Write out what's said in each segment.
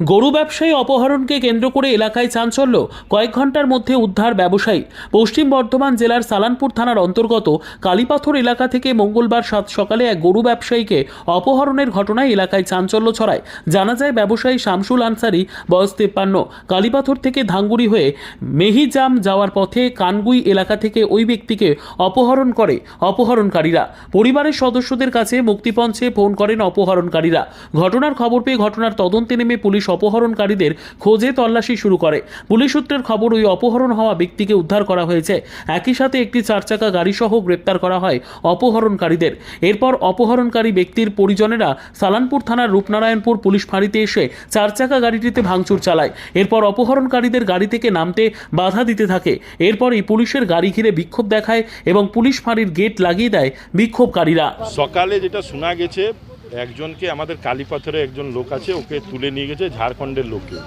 গরু ব্যবসায়ী অপহরণকে কেন্দ্র করে এলাকায় চাঞ্চল্য। কয়েক ঘণ্টার মধ্যে উদ্ধার ব্যবসায়ী। পশ্চিম বর্ধমান জেলার সালানপুর থানার অন্তর্গত কালীপাথর এলাকা থেকে মঙ্গলবার সাত সকালে এক গরু ব্যবসায়ীকে অপহরণের ঘটনায় এলাকায় চাঞ্চল্য ছড়ায়। জানা যায়, ব্যবসায়ী শামসুল আনসারি, বয়স তেপ্পান্ন, কালীপাথর থেকে ধাঙ্গুড়ি হয়ে মেহিজাম যাওয়ার পথে কানগুই এলাকা থেকে ওই ব্যক্তিকে অপহরণ করে অপহরণকারীরা। পরিবারের সদস্যদের কাছে মুক্তিপঞ্চে ফোন করেন অপহরণকারীরা। ঘটনার খবর পেয়ে ঘটনার তদন্তে নেমে পুলিশ অপহরণকারীদের খোঁজে তল্লাশি শুরু করে। পুলিশ সূত্রের খবর, ওই অপহরণ হওয়া ব্যক্তিকে উদ্ধার করা হয়েছে। একই সাথে একটি চার চারচাকা গাড়িসহ গ্রেপ্তার করা হয় অপহরণকারীদের। এরপর অপহরণকারী ব্যক্তির পরিজনেরা সালানপুর থানার রূপনারায়ণপুর পুলিশ ফাঁড়িতে এসে চারচাকা গাড়িটিতে ভাঙচুর চালায়। এরপর অপহরণকারীদের গাড়ি থেকে নামতে বাধা দিতে থাকে। এরপরই পুলিশের গাড়ি ঘিরে বিক্ষোভ দেখায় এবং পুলিশ ফাঁড়ির গেট লাগিয়ে দেয় বিক্ষোভকারীরা। সকালে যেটা শোনা গেছে একজনকে আমাদের কালীপাথরে একজন লোক আছে, ওকে তুলে নিয়ে গেছে ঝাড়খণ্ডের লোককে।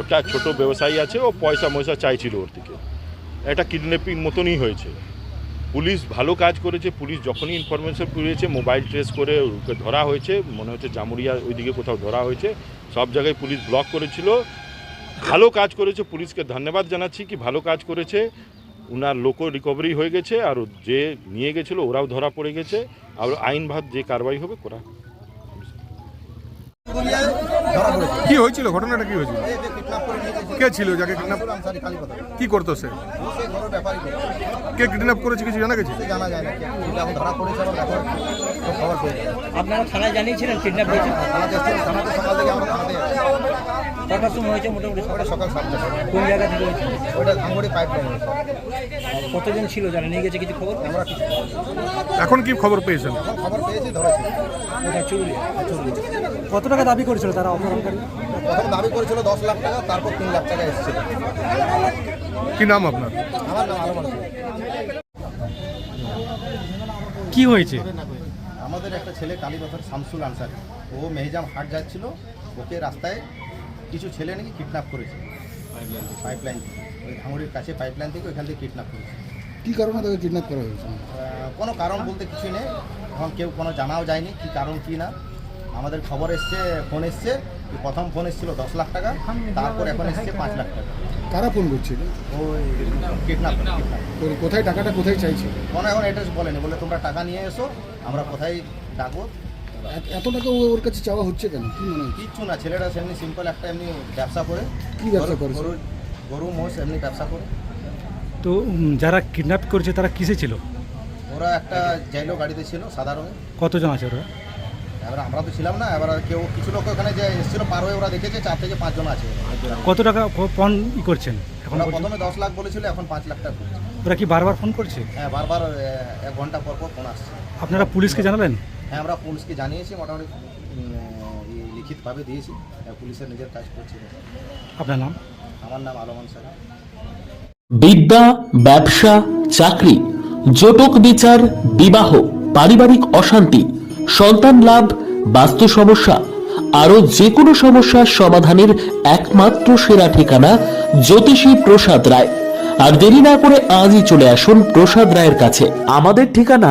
ওটা ছোট ব্যবসায়ী আছে, ও পয়সা ময়সা চাইছিল ওর থেকে। এটা কিডন্যাপিং মতনই হয়েছে। পুলিশ ভালো কাজ করেছে, পুলিশ যখনই ইনফরমেশন পেয়েছে মোবাইল ট্রেস করে ওকে ধরা হয়েছে, মনে হচ্ছে জামুরিয়া ওইদিকে কোথাও ধরা হয়েছে, সব জায়গায় পুলিশ ব্লক করেছিল। ভালো কাজ করেছে, পুলিশকে ধন্যবাদ জানাচ্ছি কি ভালো কাজ করেছে। ওনার লোকও রিকভারি হয়ে গেছে, আর যে নিয়ে গেছিল, ওরাও ধরা পড়ে গেছে। আর আইনভাত যে কারবাই হবে, করা কি হয়েছিল? ঘটনাটা কি হয়েছিল? কে ছিল যাকে কিডন্যাপ কি করতো সে। কে কিডন্যাপ করেছে কিছু জানা গেছে? জানা যায় না ধরা পড়েছে আপনারা থানায় জানিয়েছিলেন কিডন্যাপ হয়েছে থানাতে এসেছি থানাতে সকাল থেকে আমরা থানাতে যাচ্ছি। কটার সময় হয়েছে মোটামুটি ওটা সকাল সাতটা কোন জায়গা থেকে হয়েছে? ওইটা ধাঙ্গড়ি পাইপ কতজন ছিল যারা নিয়ে গেছে কিছু খবর? আমরা কিছু খবর এখন কি খবর পেয়েছেন? খবর পেয়েছি ধরেছি। কত টাকা দাবি করেছিল তারা অপহরণকারী? প্রথম দাবি করেছিল দশ লাখ টাকা তারপর তিন লাখ টাকা এসেছিল। কি নাম আপনার? আমার নাম আরও মানুষ কি হয়েছে? আমাদের একটা ছেলে কালীপথের শামসুল আনসারি। ও মেহজাম হাট যাচ্ছিল ওকে রাস্তায় কিছু ছেলে নাকি কিডন্যাপ করেছে। পাইপলাইন ওই ধাঙ্গুড়ির কাছে পাইপলাইন থেকে ওইখান থেকে কিডন্যাপ করেছে। কী কারণে তাকে কিডন্যাপ করা হয়েছে? কোনো কারণ বলতে কিছুই নেই। এখন কেউ কোনো জানাও যায়নি কি কারণ কি না। আমাদের খবর এসছে ফোন এসছে প্রথম ফোন এসেছিল দশ লাখ টাকা তারপর এখন এসছে পাঁচ লাখ টাকা। কারা ফোন করছিল? ওই কিডন্যাপ কিডন্যাপ কোথায় টাকাটা কোথায় চাইছে? কোনো এখন অ্যাড্রেস বলেনি। বলে তোমরা টাকা নিয়ে এসো আমরা কোথায় ডাকবো? এত- এত টাকা ও- ওর কাছে চাওয়া হচ্ছে কেন? কি মনে হয়? কিচ্ছু না ছেলেটা সেমনি সিম্পল একটা এমনি ব্যবসা করে। কি ব্যবসা করে? গরু গরু মোষ এমনি ব্যবসা করে। তো যারা কিডন্যাপ করেছে তারা কিসে ছিল? ওরা একটা জাইলো গাড়িতে ছিল সাদা রঙের। কতজন আছে ওরা? এবার আমরা তো ছিলাম না এবার কেউ কিছু লোক ওখানে যে এসেছিল পার হয়ে ওরা দেখেছে চার থেকে পাঁচজন আছে। কত টাকা পণ ই করছেন এখন প্রথমে দশ লাখ বলেছিল এখন পাঁচ লাখ টাকা। ওরা কি বারবার ফোন করছে? হ্যাঁ বারবার এক ঘণ্টা পর পর ফোন আসছে। আপনারা পুলিশকে জানালেন? হ্যাঁ আমরা পুলিশকে জানিয়েছি মোটামুটি লিখিতভাবে দিয়েছি। পুলিশের নিজের কাজ করছে। আপনার নাম? আমার নাম আলমান সারা বিদ্যা ব্যবসা চাকরি জটক বিচার বিবাহ পারিবারিক অশান্তি সন্তান লাভ বাস্তু সমস্যা আরও যে কোনো সমস্যার সমাধানের একমাত্র সেরা ঠিকানা জ্যোতিষী প্রসাদ রায়। আর দেরি না করে আজই চলে আসুন প্রসাদ রায়ের কাছে। আমাদের ঠিকানা